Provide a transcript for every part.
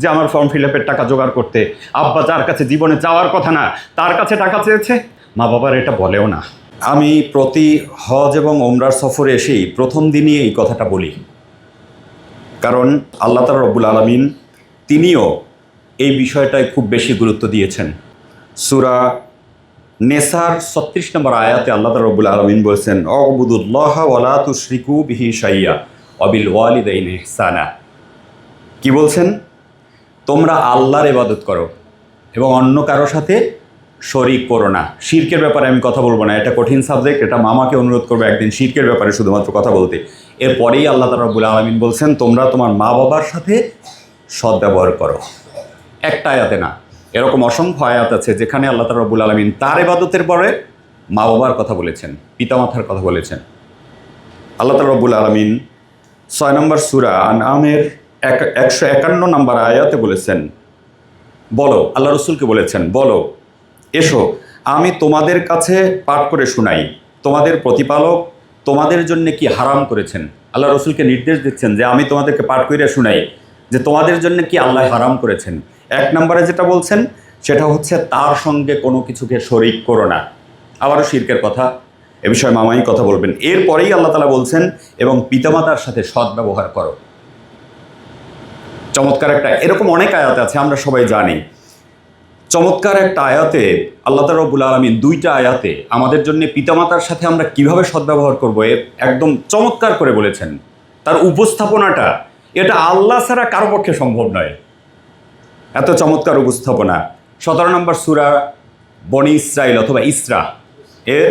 যে আমার form fill আপের টাকা জোগাড় করতে। আব্বা যার কাছে জীবনে যাওয়ার কথা না, তার কাছে টাকা চেয়েছে? মা বাবার এটা বলেও না। আমি প্রতি হজ এবং ওমরার সফরে এসেই প্রথম দিনই এই কথাটা বলি। কারণ আল্লাহ তালা রব্বুল আলমিন তিনিও এই বিষয়টায় খুব বেশি গুরুত্ব দিয়েছেন। সুরা নেসার ছত্রিশ নম্বর আয়াতে আল্লাহ রব্বুল আলমিন বলছেন, অবুদুল্লাহ তুশরিকু বিহি সাইয়া অবিল ওয়ালিদাইন ইহসানা। কি বলছেন? তোমরা আল্লাহর ইবাদত করো এবং অন্য কারও সাথে শরিক করো না। শির্কের ব্যাপারে আমি কথা বলব না। এটা কঠিন সাবজেক্ট এটা মামাকে অনুরোধ করব একদিন শির্কের ব্যাপারে শুধুমাত্র কথা বলতে। এরপরেই আল্লাহ তালা রব্বুল আলমিন বলছেন, তোমরা তোমার মা বাবার সাথে সদ্ব্যবহার করো। একটা আয়াতে না, এরকম অসংখ্য আয়াত আছে যেখানে আল্লাহ তালা রব্বুল আলমিন তার ইবাদতের পরে মা বাবার কথা বলেছেন, পিতামাতার কথা বলেছেন। আল্লাহ তালা রব্বুল আলমিন ছয় নম্বর সুরা আন আমের একশো একান্ন নম্বর আয়াতে বলেছেন, বলো, আল্লাহ রসুলকে বলেছেন, বলো, এসো, আমি তোমাদের কাছে পাঠ করে শোনাই, তোমাদের প্রতিপালক তোমাদের জন্য কি হারাম করেছেন? আল্লাহ রসুলকে নির্দেশ দিচ্ছেন যে আমি তোমাদেরকে পাঠ করে শোনাই, যে তোমাদের জন্য কি আল্লাহ হারাম করেছেন? এক নম্বরে যেটা বলছেন, সেটা হচ্ছে তার সঙ্গে কোনো কিছুকে শরিক করো না। আবারও শির্কের কথা, এ বিষয়ে মামাই কথা বলবেন। এরপরেই আল্লাহ তালা বলছেন, এবং পিতামাতার সাথে সদ্ব্যবহার করো। চমৎকার একটা, এরকম অনেক আয়াত আছে, আমরা সবাই জানি। চমৎকার একটা আয়াতে আল্লাহ রব্বুল আলমিন দুইটা আয়াতে, আমাদের জন্য পিতামাতার সাথে আমরা কীভাবে সদ্ব্যবহার করব এর একদম চমৎকার করে বলেছেন। তার উপস্থাপনাটা, এটা আল্লাহ ছাড়া কারও পক্ষে সম্ভব নয়। এত চমৎকার উপস্থাপনা। সতেরো নম্বর সুরা বনি ইসরাইল অথবা ইসরা, এর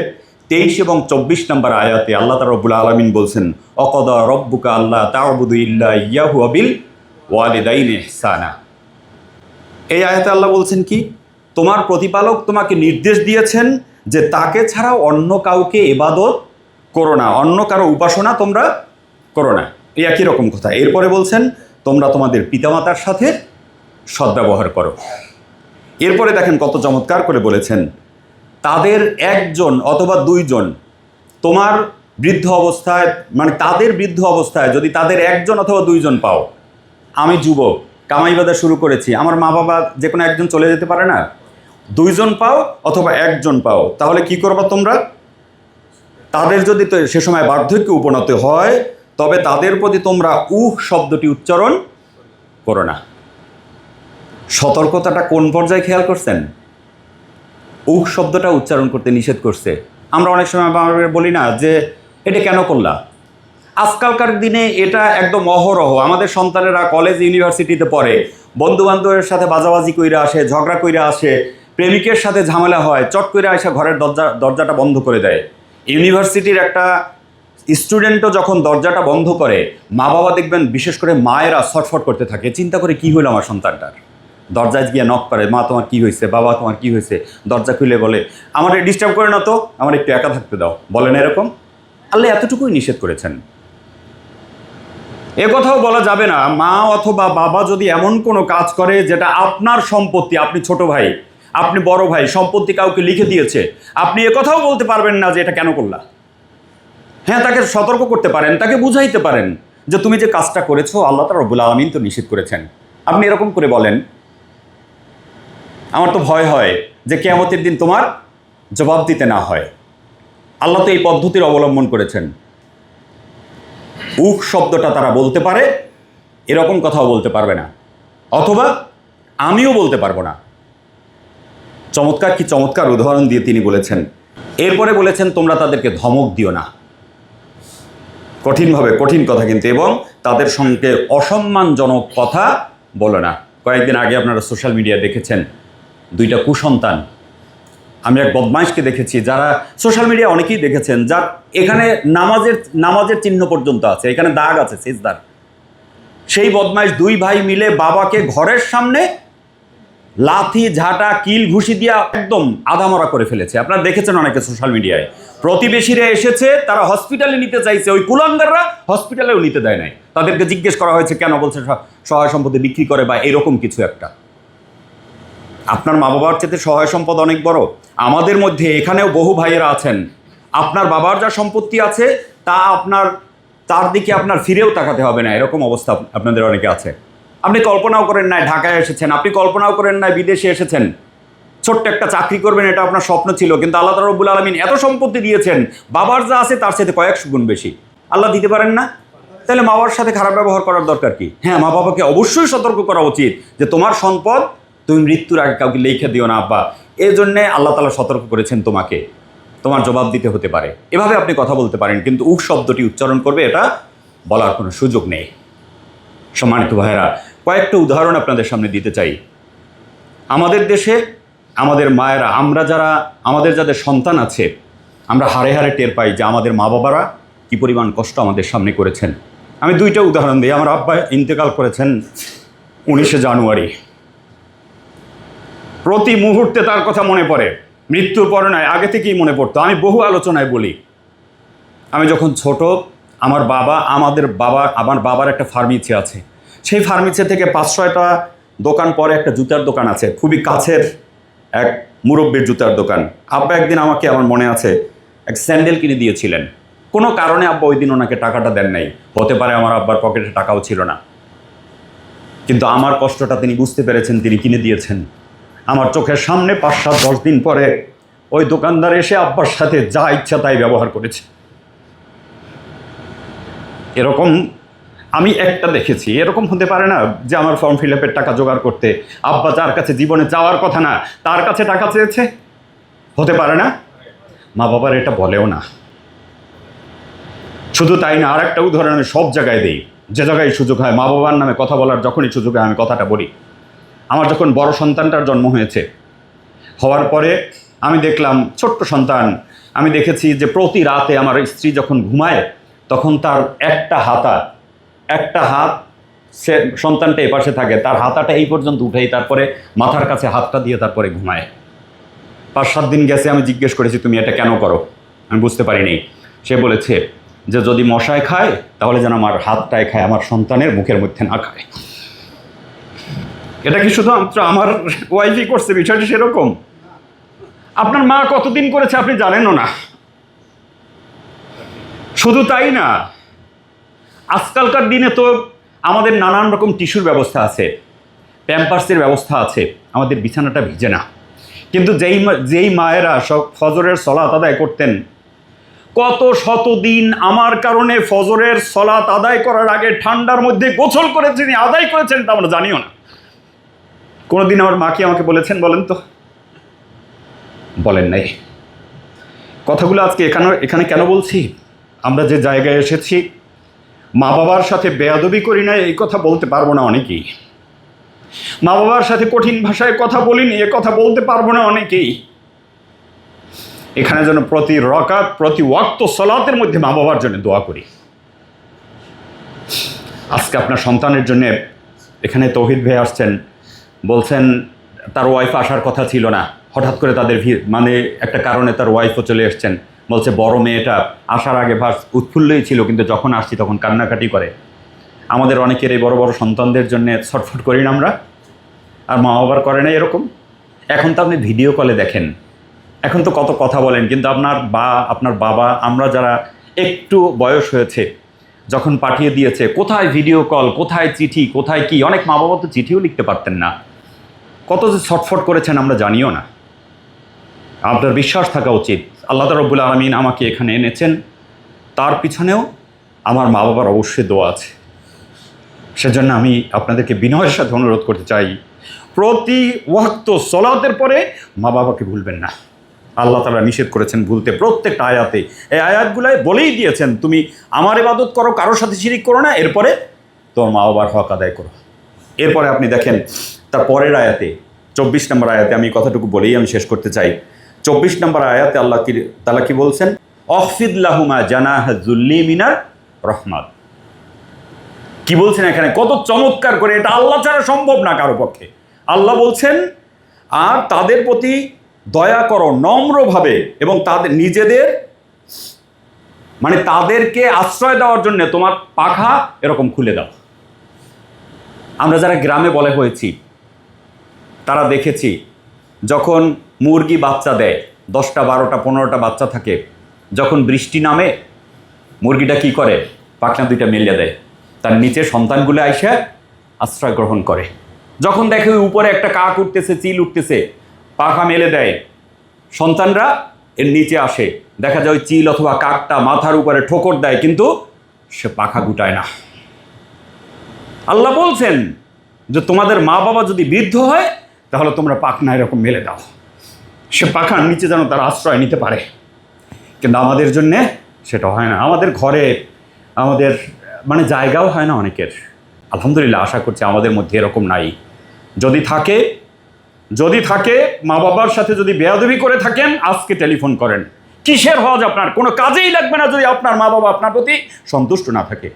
তেইশ এবং চব্বিশ নম্বর আয়াতে আল্লাহ রব্বুল আলমিন বলছেন, অকদা রব্বুকা আল্লাহ তাহবুদু ইয়াহু আবিল ওয়ালিদাইন ইহসানা। এই আয়াতে আল্লাহ বলছেন কি? তোমার প্রতিপালক তোমাকে নির্দেশ দিয়েছেন যে তাকে ছাড়াও অন্য কাউকে এবাদত করো না, অন্য কারও উপাসনা তোমরা করো না। এই একই রকম কথা। এরপরে বলছেন, তোমরা তোমাদের পিতামাতার সাথে সদ্ব্যবহার করো। এরপরে দেখেন কত চমৎকার করে বলেছেন, তাদের একজন অথবা দুইজন তোমার বৃদ্ধ অবস্থায় মানে তাদের বৃদ্ধ অবস্থায় যদি তাদের একজন অথবা দুইজন পাও আমি যুবক, কামাই বাদা শুরু করেছি। আমার মা বাবা যে কোনো একজন চলে যেতে পারে না? দুইজন পাও অথবা একজন পাও? তাহলে কি করবা তোমরা? তাদের যদি সে সময় বার্ধক্যে উপনত হয়, তবে তাদের প্রতি তোমরা উহ শব্দটি উচ্চারণ করো না। সতর্কতাটা কোন পর্যায়ে খেয়াল করছেন? উহ শব্দটা উচ্চারণ করতে নিষেধ করছে। আমরা অনেক সময় বলি না যে, এটা কেন করলা? আজকালকার দিনে এটা একদম অহরহ। আমাদের সন্তানেরা কলেজ, ইউনিভার্সিটিতে পড়ে। বন্ধু বান্ধবের সাথে বাজাবাজি কইরা আসে, ঝগড়া কইরা আসে, প্রেমিকের সাথে ঝামেলা হয়, চট করে এসে ঘরের দরজা, দরজাটা বন্ধ করে দেয়। ইউনিভার্সিটির একটা স্টুডেন্টও যখন দরজাটা বন্ধ করে মা বাবা দেখবেন বিশেষ করে মায়েরা ছটফট করতে থাকে, চিন্তা করে কি হলো আমার সন্তানটার? দরজায় গিয়ে নক করে, মা, তোমার কি হয়েছে বাবা, তোমার কি হয়েছে দরজা খুলে বলে, আমার ডিস্টার্ব করে না তো, আমার একটু একা থাকতে দাও। বলেন এরকম? আল্লাহ এতটুকুই নিষেধ করেছেন। এ কথাও বলা যাবে না, মা অথবা বাবা যদি এমন কোনো কাজ করে যেটা আপনার সম্পত্তি, আপনি ছোট ভাই, আপনি বড় ভাই, সম্পত্তি কাউকে লিখে দিয়েছে, আপনি এ কথাও বলতে পারবেন না যে এটা কেন করলা। হ্যাঁ তাকে সতর্ক করতে পারেন, তাকে বুঝাইতে পারেন যে তুমি যে কাজটা করেছ, আল্লাহ তার রব্বুল আলমিন তো নিষেধ করেছেন। আপনি এরকম করে বলেন, আমার তো ভয় হয় যে কেয়ামতের দিন তোমার জবাব দিতে না হয়। আল্লাহ তো এই পদ্ধতির অবলম্বন করেছেন। উক শব্দটা তারা বলতে পারে, এরকম কথাও বলতে পারবে না। অথবা আমিও বলতে পারব না। চমৎকার কি চমৎকার উদাহরণ দিয়ে তিনি বলেছেন। এরপরে বলেছেন, তোমরা তাদেরকে ধমক দিও না। কঠিনভাবে, কঠিন কথা কিন্তু, এবং তাদের সঙ্গে অসম্মানজনক কথা বলো না। কয়েকদিন আগে আপনারা সোশ্যাল মিডিয়া দেখেছেন, দুইটা কুসন্তান আমি এক বদমাইশকে দেখেছি, যারা সোশ্যাল মিডিয়া অনেকেই দেখেছেন, যার এখানে নামাজের নামাজের চিহ্ন পর্যন্ত আছে, এখানে দাগ আছে, সিজদার। সেই বদমাইশ দুই ভাই মিলে বাবাকে ঘরের সামনে লাথি, ঝাঁটা, কিল ঘুষি দিয়া একদম আধামরা করে ফেলেছে। আপনারা দেখেছেন অনেকে সোশ্যাল মিডিয়ায় প্রতিবেশীরা এসেছে, তারা হসপিটালে নিতে চাইছে, ওই কুলাঙ্গাররা হসপিটালেও নিতে দেয় নাই। তাদেরকে জিজ্ঞেস করা হয়েছে, কেন বলছে সহায় সম্পত্তি বিক্রি করে বা এরকম কিছু একটা। আপনার মা বাবার চেয়ে সহায় সম্পদ অনেক বড়। আমাদের মধ্যে এখানেও বহু ভাইয়েরা আছেন। আপনার বাবার যা সম্পত্তি আছে, তা আপনার, তার দিকে আপনার ফিরেও তাকাতে হবে না। এরকম অবস্থা আপনাদের অনেকে আছে। আপনি কল্পনাও করেন নাই, ঢাকায় এসেছেন। আপনি কল্পনাও করেন নাই, বিদেশে এসেছেন। ছোট্ট একটা চাকরি করবেন, এটা আপনার স্বপ্ন ছিল। কিন্তু আল্লাহ রব্বুল আলমিন এত সম্পত্তি দিয়েছেন, বাবার যা আছে, তার সাথে কয়েকশো গুণ বেশি। আল্লাহ দিতে পারেন না? তাহলে মা বাবার সাথে খারাপ ব্যবহার করার দরকার কি? হ্যাঁ মা বাবাকে অবশ্যই সতর্ক করা উচিত যে তোমার সম্পদ তুমি মৃত্যুর আগে কাউকে লেখে দিও না, আব্বা। এই জন্যে আল্লাহ তালা সতর্ক করেছেন তোমাকে। তোমার জবাব দিতে হতে পারে। এভাবে আপনি কথা বলতে পারেন, কিন্তু উহ শব্দটি উচ্চারণ করবে, এটা বলার কোনো সুযোগ নেই। সম্মানিত ভাইরা কয়েকটা উদাহরণ আপনাদের সামনে দিতে চাই। আমাদের দেশে আমাদের মায়েরা, আমরা যারা, আমাদের যাদের সন্তান আছে, আমরা হারে হারে টের পাই যে আমাদের মা বাবারা কী পরিমাণ কষ্ট আমাদের সামনে করেছেন। আমি দুইটা উদাহরণ দিই। আমার আব্বা ইন্তেকাল করেছেন উনিশে জানুয়ারি। প্রতি মুহূর্তে তার কথা মনে পড়ে। মৃত্যুর পরে নয়, আগে থেকেই মনে পড়তো। আমি বহু আলোচনায় বলি, আমি যখন ছোট, আমার বাবা, আমাদের বাবা আমার বাবার একটা ফার্মেসি আছে। সেই ফার্মেসি থেকে পাঁচ, ছয়টা দোকান পরে একটা জুতার দোকান আছে। খুবই কাছের এক মুরব্বীর জুতার দোকান। আব্বা একদিন আমাকে, আমার মনে আছে, এক স্যান্ডেল কিনে দিয়েছিলেন। কোনো কারণে আব্বা ওই দিন ওনাকে টাকাটা দেন নাই। হতে পারে আমার আব্বার পকেটে টাকাও ছিল না। কিন্তু আমার কষ্টটা তিনি বুঝতে পেরেছেন, তিনি কিনে দিয়েছেন। আমার চোখের সামনে পাঁচ সাত দশ দিন পরে ওই দোকানদার এসে আব্বার সাথে যা ইচ্ছা তাই ব্যবহার করেছে। এরকম আমি একটা দেখেছি, এরকম হতে পারে না যে আমার ফর্ম ফিল আপের টাকা জোগাড় করতে আব্বা যার কাছে জীবনে যাওয়ার কথা না, তার কাছে টাকা চেয়েছে? হতে পারে না? মা বাবার এটা বলেও না। শুধু তাই না আর একটা উদাহরণ আমি সব জায়গায় দিই। যে জায়গায় সুযোগ হয়, মা বাবার নামে কথা বলার যখনই সুযোগ হয় আমি কথাটা বলি। আমার যখন বড় সন্তানটার জন্ম হয়েছে, হওয়ার পরে আমি দেখলাম ছোট্ট সন্তান, আমি দেখেছি যে প্রতি রাতে আমার স্ত্রী যখন ঘুমায়, তখন তার একটা হাতা, একটা হাত সে সন্তানটা এপাশে থাকে, তার হাতাটা এই পর্যন্ত উঠেই তারপরে মাথার কাছে হাতটা দিয়ে তারপরে ঘুমায়। পাঁচ সাত দিন গেছে, আমি জিজ্ঞেস করেছি, তুমি এটা কেন করো? আমি বুঝতে পারিনি। সে বলেছে যে, যদি মশায় খায়, তাহলে যেন আমার হাতটায় খায়, আমার সন্তানের মুখের মধ্যে না খায়। এটা কি শুধুমাত্র আমার ওয়াইফই করছে? বিষয়টি সেরকম? আপনার মা কতদিন করেছে আপনি জানেনও না। শুধু তাই না, আজকালকার দিনে তো আমাদের নানান রকম টিস্যুর ব্যবস্থা আছে, প্যাম্পার্সের ব্যবস্থা আছে, আমাদের বিছানাটা ভিজে না। কিন্তু যেই যেই মায়েরা সব ফজরের সলাত আদায় করতেন, কত শতদিন আমার কারণে ফজরের সলাত আদায় করার আগে ঠান্ডার মধ্যে গোসল করেছেন আদায় করেছেন তা আমরা জানিও না। কোনোদিন আমার মা কি আমাকে বলেছেন বলেন তো? বলেন নাই। কথাগুলো আজকে এখানে এখানে কেন বলছি? আমরা যে জায়গায় এসেছি মা বাবার সাথে বেয়াদবি করি না, এই কথা বলতে পারব না অনেকেই। মা বাবার সাথে কঠিন ভাষায় কথা বলিনি, এ কথা বলতে পারব না অনেকেই। এখানে যেন প্রতি রকাত, প্রতি ওয়াক্ত সলাতের মধ্যে মা বাবার জন্য দোয়া করি। আজকে আপনার সন্তানের জন্য এখানে তৌহিদ ভাই আসছেন। বলছেন, তার ওয়াইফ আসার কথা ছিল না। হঠাৎ করে তাদের মানে একটা কারণে তার ওয়াইফও চলে এসছেন। বলছে, বড় মেয়েটা আসার আগে ভাস উৎফুল্লই ছিল, কিন্তু যখন আসছি তখন কান্নাকাটি করে। আমাদের অনেকের এই বড় বড় সন্তানদের জন্য ছটফট করি না আমরা, আর মা বাবার করে না এরকম। এখন তো আপনি ভিডিও কলে দেখেন। এখন তো কত কথা বলেন, কিন্তু আপনার বা, আপনার বাবা, আমরা যারা একটু বয়স হয়েছে, যখন পাঠিয়ে দিয়েছে, কোথায় ভিডিও কল কোথায় চিঠি? কোথায় কি? অনেক মা বাবা তো চিঠিও লিখতে পারতেন না। কত যে ছটফট করেছেন আমরা জানিও না। আপনার বিশ্বাস থাকা উচিত। আল্লাহ রব্বুল আলমিন আমাকে এখানে এনেছেন। তার পিছনেও আমার মা বাবার অবশ্যই দোয়া আছে। সেজন্য আমি আপনাদেরকে বিনয়ের সাথে অনুরোধ করতে চাই। প্রতি ওয়াক্ত সলাতের পরে মা বাবাকে ভুলবেন না। আল্লাহ তালা নিষেধ করেছেন ভুলতে প্রত্যেকটা আয়াতে। এই আয়াতগুলাই বলেই দিয়েছেন, তুমি আমার ইবাদত করো কারোর সাথে শিরিক করো না, এরপরে তোমার মা বাবার হক আদায় করো। এরপরে আপনি দেখেন তার পরের আয়াতে, চব্বিশ নম্বর আয়াতে আমি কথাটুকু বলেই আমি শেষ করতে চাই। চব্বিশ নম্বর আয়াতে আল্লাহ কি তালা কি বলছেন? অফিদুল্লাহুমা জানাহ জুল্লি মিনার রহমাত। কি বলছেন এখানে? কত চমৎকার করে, এটা আল্লাহ ছাড়া সম্ভব না কারও পক্ষে। আল্লাহ বলছেন, আর তাদের প্রতি দয়া করো নম্রভাবে এবং তাদের, নিজেদের মানে তাদেরকে আশ্রয় দেওয়ার জন্য তোমার পাখা এরকম খুলে দাও। আমরা যারা গ্রামে বলে হয়েছি তারা দেখেছি, যখন মুরগি বাচ্চা দেয়, দশটা, বারোটা, পনেরোটা বাচ্চা থাকে, যখন বৃষ্টি নামে, মুরগিটা কি করে? পাখনা দুইটা মেলিয়ে দেয়। তার নিচে সন্তানগুলো আইসে আশ্রয় গ্রহণ করে। যখন দেখে উপরে একটা কাক উঠতেছে, চিল উঠতেছে, পাখা মেলে দেয়। সন্তানরা এর নিচে আসে। দেখা যায় ওই চিল অথবা কাকটা মাথার উপরে ঠোকর দেয়, কিন্তু সে পাখা গুটায় না। আল্লাহ বলছেন যে, তোমাদের মা বাবা যদি বৃদ্ধ হয় তাহলে তোমরা পাখনা এরকম মেলে দাও। সে পাখার নিচে যেন তার আশ্রয় নিতে পারে। কিন্তু আমাদের জন্যে সেটা হয় না। আমাদের ঘরে, আমাদের মানে জায়গাও হয় না অনেকের। আলহামদুলিল্লাহ, আশা করছি আমাদের মধ্যে এরকম নাই। যদি থাকে যদি থাকে, মা বাবার সাথে যদি বেয়াদবি করে থাকেন, আজকে টেলিফোন করেন। কিসের হজ আপনার? কোনো কাজেই লাগবে না যদি আপনার মা বাবা আপনার প্রতি সন্তুষ্ট না থাকে।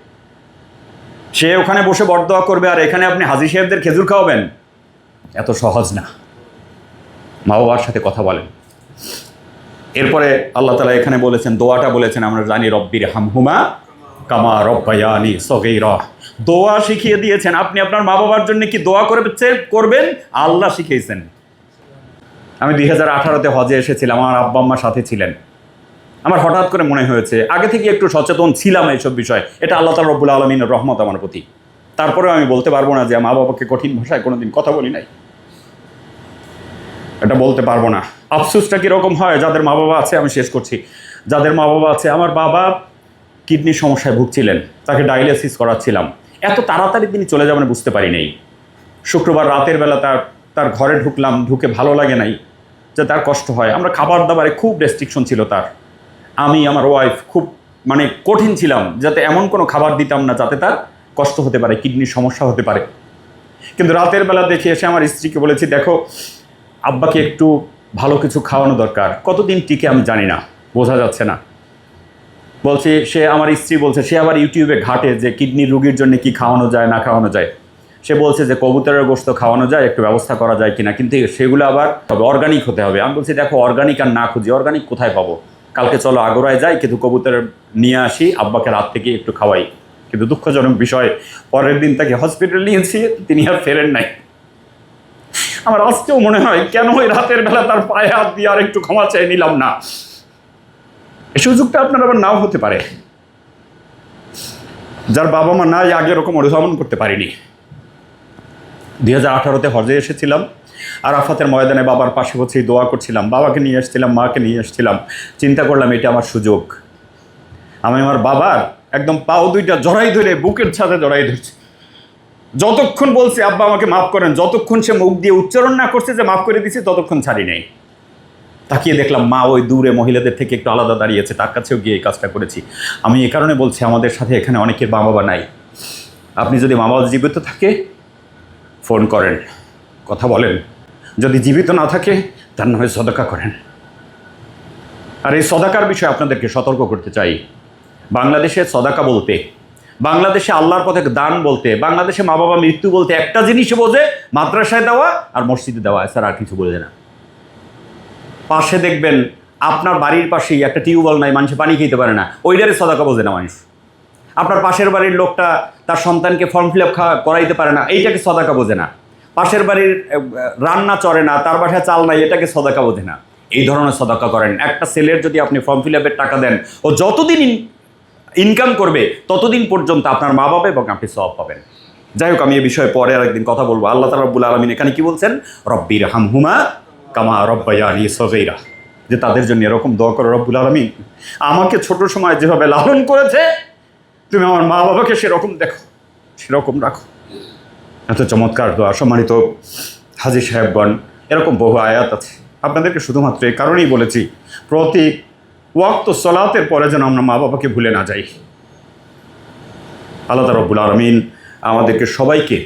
সে ওখানে বসে বরদোয়া করবে, আর এখানে আপনি হাজি সাহেবদের খেজুর খাওয়াবেন। এত সহজ না। মা বাবার সাথে কথা বলেন। এরপরে আল্লাহ তালা এখানে বলেছেন, দোয়াটা বলেছেন, আমরা জানি রব্বির হামহুমা কামা রব্বায়ানি সগেইর দোয়া শিখিয়ে দিয়েছেন। আপনি আপনার মা বাবার জন্য কি দোয়া করে করবেন? আল্লাহ শিখিয়েছেন। আমি দুই হাজার আঠারোতে হজে এসেছিলাম, আমার আব্বা আম্মার সাথে ছিলেন। আমার হঠাৎ করে মনে হয়েছে, আগে থেকে একটু সচেতন ছিলাম এইসব বিষয়। এটা আল্লাহ তালা রব্বুল আলমিনের রহমত আমার প্রতি। তারপরেও আমি বলতে পারব না যে মা বাবাকে কঠিন ভাষায় কোনোদিন কথা বলি নাই। এটা বলতে পারব না। আফসোসটা কীরকম হয় যাদের মা বাবা আছে আমি শেষ করছি। যাদের মা বাবা আছে, আমার বাবা কিডনির সমস্যায় ভুগছিলেন, তাকে ডায়ালিসিস করাচ্ছিলাম। এত তাড়াতাড়ি তিনি চলে যাবেন বুঝতে পারি নাই। শুক্রবার রাতের বেলা তার তার ঘরে ঢুকলাম, ঢুকে ভালো লাগে নাই, যে তার কষ্ট হয়। আমরা খাবার দাবারে খুব রেস্ট্রিকশন ছিল তার। আমি, আমার ওয়াইফ খুব মানে কঠিন ছিলাম, যাতে এমন কোনো খাবার দিতাম না যাতে তার কষ্ট হতে পারে, কিডনির সমস্যা হতে পারে। কিন্তু রাতের বেলা দেখে এসে আমার স্ত্রীকে বলেছি, দেখো আব্বাকে একটু ভালো কিছু খাওয়ানো দরকার। কতদিন টিকে আমি জানি না, বোঝা যাচ্ছে না। বলছে, সে আমার স্ত্রী বলছে, সে আবার ইউটিউবে ঘাটে যে কিডনি রুগীর জন্য কি খাওয়ানো যায়, না খাওয়ানো যায়। সে বলছে যে কবুতরের গোস্ত খাওয়ানো যায়, একটু ব্যবস্থা করা যায় কিনা, কিন্তু সেগুলো আবার তবে অর্গানিক হতে হবে। আমি বলছি, দেখো অর্গানিক আর না খুঁজি অর্গানিক কোথায় পাবো? কালকে চলো আগোড়ায় যাই, কিন্তু কবুতরের নিয়ে আসি, আব্বাকে রাত থেকে একটু খাওয়াই। কিন্তু দুঃখজনক বিষয়, পরের দিন তাকে হসপিটাল নিয়েছি তিনি আর ফেরেন নাই। আমার আজকেও মনে হয় কেন ওই রাতের বেলা তার পায়ে হাত দিয়ে আর একটু ক্ষমা চাই নিলাম না? এই সুযোগটা আপনার আবার নাও হতে পারে। যার বাবা মা নাই, আগে এরকম অনুধাবন করতে পারিনি। দুই হাজার আঠারোতে হজে এসেছিলাম, আরাফাতের ময়দানে বাবার পাশে বসেই দোয়া করছিলাম, বাবাকে নিয়ে এসেছিলাম, মাকে নিয়ে এসেছিলাম। চিন্তা করলাম এটা আমার সুযোগ। আমি আমার বাবার একদম পাও দুইটা জড়াই ধরে, বুকের ছাদে জড়াই ধরছি। যতক্ষণ বলছে, আব্বা, আমাকে মাফ করেন, যতক্ষণ সে মুখ দিয়ে উচ্চারণ না করছে যে মাফ করে দিছি, ততক্ষণ ছাড়ি নেই। তাকিয়ে দেখলাম মা ওই দূরে মহিলাদের থেকে একটু আলাদা দাঁড়িয়েছে, তার কাছেও গিয়ে এই কাজটা করেছি। আমি এ কারণে বলছি, আমাদের সাথে এখানে অনেকের মা বাবা নাই। আপনি যদি মা বাবা জীবিত থাকে, ফোন করেন, কথা বলেন। যদি জীবিত না থাকে, তার নামে সদকা করেন। আর এই সদাকার বিষয়ে আপনাদেরকে সতর্ক করতে চাই। বাংলাদেশে সদাকা বলতে বাংলাদেশে আল্লাহর পথে দান বলতে, বাংলাদেশে মা বাবা মৃত্যু বলতে একটা জিনিসে বোঝে, মাদ্রাসায় দেওয়া আর মসজিদে দেওয়া, এছাড়া আর কিছু বোঝে না। পাশে দেখবেন, আপনার বাড়ির পাশেই একটা টিউবওয়েল নাই, মানুষ পানি খেতে পারে না, ওইটারে সদাকা বোঝে না মানুষ। আপনার পাশের বাড়ির লোকটা তার সন্তানকে ফর্ম ফিল আপ করাইতে পারে না, এইটাকে সদাকা বোঝে না। পাশের বাড়ির রান্না চড়ে না, তার বাসায় চাল নাই, এটাকে সদাকা বোঝে না। এই ধরনের সদাকা করেন। একটা ছেলের যদি আপনি ফর্ম ফিল আপের টাকা দেন, ও যতদিন ইনকাম করবে, ততদিন পর্যন্ত আপনার মা বাবা এবং আপনি সব পাবেন। যাই হোক, আমি এ বিষয়ে পরে আরেকদিন কথা বলব। আল্লাহ তালা রব্বুল আলমিন এখানে কি বলছেন? রব্বির হামহুমা কামা রব্বায়ানি সগৈরা। যে তাদের জন্য এরকম দোয়া করো, রব্বুল আলমিন। আমাকে ছোট সময় যেভাবে লালন করেছে, তুমি আমার মা বাবাকে সেরকম দেখো, সেরকম রাখো। এত চমৎকার দোয়া, সম্মানিত হাজি সাহেবগণ, এরকম বহু আয়াত আছে। আপনাদেরকে শুধুমাত্র এই কারণেই বলেছি, প্রতি ওয়াক্ত সলাতের পরে যেন আমরা মা বাবাকে ভুলে না যাই। আল্লাহ রব্বুল আলমিন আমাদেরকে সবাইকে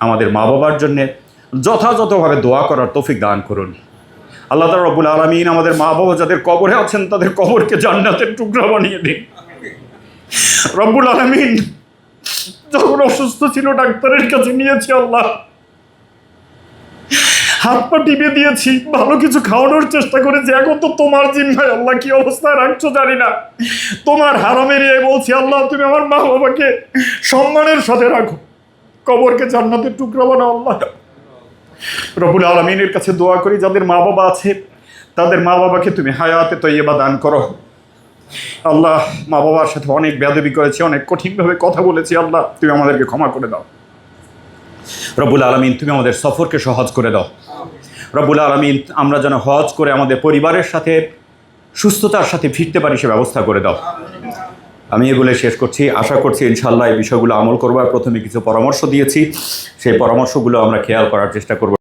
আমাদের মা বাবার জন্যে যথাযথভাবে দোয়া করার তৌফিক দান করুন। আল্লাহ তালা রব্বুল আলমিন আমাদের মা বাবা যাদের কবরে আছেন তাদের কবরকে জান্নাতের টুকরা বানিয়ে দিন। রব্বুল আলমিন যখন অসুস্থ ছিল, ডাক্তারের কাছে নিয়েছি আল্লাহ। হাত পা টিপে দিয়েছি। ভালো কিছু খাওয়ানোর চেষ্টা করেছি। এখন তো তোমার জিম্মায় আল্লাহ কি অবস্থায় রাখছো জানি না। তোমার হারাম এরিয়ে বলছি, আল্লাহ, তুমি আমার মা বাবাকে সম্মানের সাথে রাখো। কবরকে জান্নাতের টুকরা বানাও, আল্লাহ। রবুল আলমিনের কাছে দোয়া করি, যাদের মা বাবা আছে, তাদের মা বাবাকে তুমি হায়াতে তৈবা দান করো। আল্লাহ মা বাবার সাথে অনেক বেদবি করেছি, অনেক কঠিনভাবে কথা বলেছি, আল্লাহ, তুমি আমাদেরকে ক্ষমা করে দাও। রবুল আলমিন, তুমি আমাদের সফরকে সহজ করে দাও। রব্বুল আলমিন, আমরা যেন হজ করে আমাদের পরিবারের সাথে, সুস্থতার সাথে ফিরতে পারি সে ব্যবস্থা করে দাও। আমি এগুলো শেষ করছি। আশা করছি ইনশাল্লাহ এই বিষয়গুলো আমল করবার প্রথমে কিছু পরামর্শ দিয়েছি। সেই পরামর্শগুলো আমরা খেয়াল করার চেষ্টা করব।